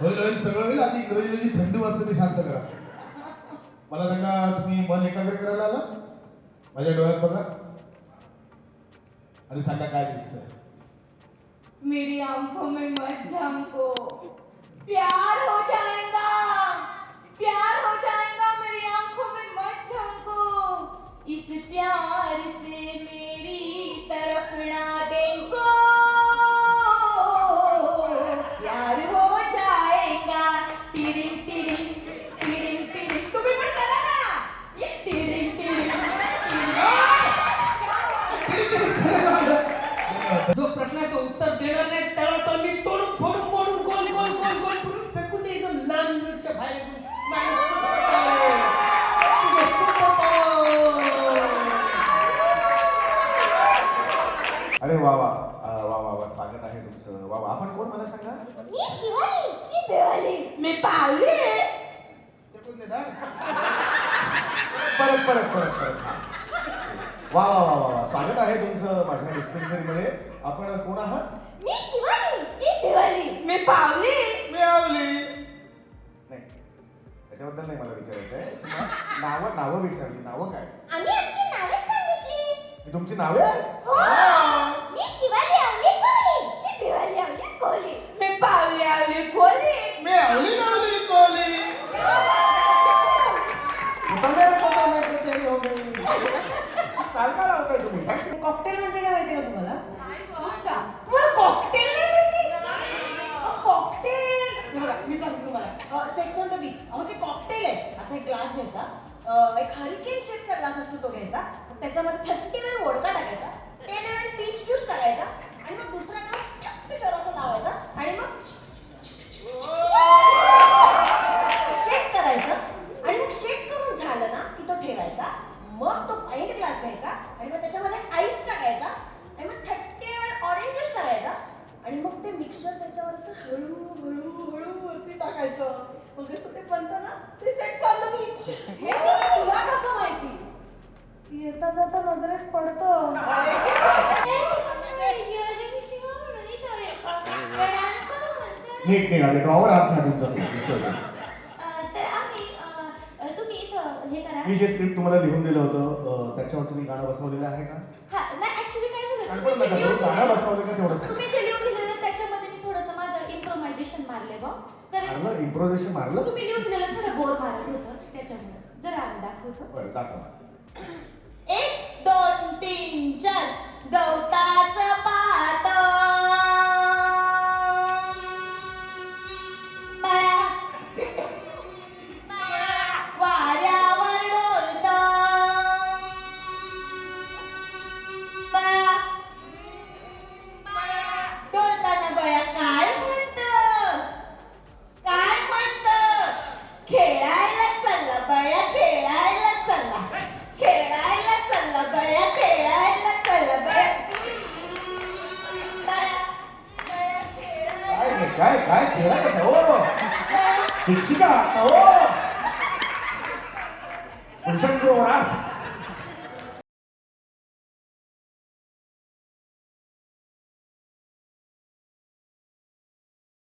सगळं होईल. आधी इंग्रजी थंडी वाजते ते शांत करा. मला सांगा तुम्ही मन एकाग्र करायला आला? माझ्या डोळ्यात बघा आणि सांगा काय दिसतंय? मेरी आंखों में मत झांको आपण कोण मला सांगा मी शिवाली मी देवाली मी पावली ते देणार? परत परत परत परत. वा वा वा वा वा. स्वागत आहे तुमचं माझ्या डिस्पेन्सरीमध्ये. आपण कोण आहात? मी शिवाली मी देवाली मी पावली. मिळवली. नाही त्याच्याबद्दल नाही मला विचारायचं आहे. नावं नावं विचारली. नावं काय? आम्ही आमची नावे सांगितली. तुमची नावे? हो मी शिवाली आवली कोली मी देवाली आवली कोली मी पावली आवली कोली मिळवली नावली कोली उतरले, उतरले, उतरले, उतरले. काय लावताय तुम्ही कॉकटेल म्हणजे काय माहिती का तुम्हाला? तुम्हाला कॉकटेल नाही माहिती? कॉकटेल बघा मी सांगते तुम्हाला. सेक्स ऑन द बीच अहो ते कॉकटेल आहे. असा एक ग्लास घ्यायचा. अं, एक हरिकेन शेपचा ग्लास असतो तो घ्यायचा. त्याच्यामध्ये थर्टी वेळ वोडका टाकायचा. टेन वेळ पीच ज्यूस टाकायचा आणि मग दुसरा ग्लास त्याच्यावर असं लावायचा आणि मग शेक करायचं आणि मग शेक करून झालं ना की तो ठेवायचा मग तो पाईट ग्लास घ्यायचा आणि मग त्याच्यामध्ये आईस टाकायचा आणि मग थट्टे ऑरेंज ज्यूस टाकायचा आणि मग ते मिक्सर त्याच्यावर असं हळू हळू हळू टाकायचं मग असं ते बनतं ना ते सेट झालं बीच हे सगळं तुला कसं माहिती येता जाता नजरेस पडतं नीट निघाले ड्रॉवर हात घालून जातो दिसतोय. तर आम्ही अ, तुम्ही इथं हे करा मी जे स्क्रिप्ट तुम्हाला लिहून दिलं होतं त्याच्यावर तुम्ही गाणं बसवलेलं आहे का हा गाणं बसवलं का तेवढं. तुम्ही जे लिहून दिलेलं त्याच्यामध्ये मी थोडंसं माझं इम्प्रोव्हायझेशन मारले बघ मारलं इम्प्रोव्हिजेशन मारलं. तुम्ही लिहून दिलेलं थोडं बोर मारत होतं त्याच्यामुळे. जरा आम्ही दाखवतो. बरं दाखवा एक दोन तीन चार. गवताचं Siksi ka, tawo! Unsang oras?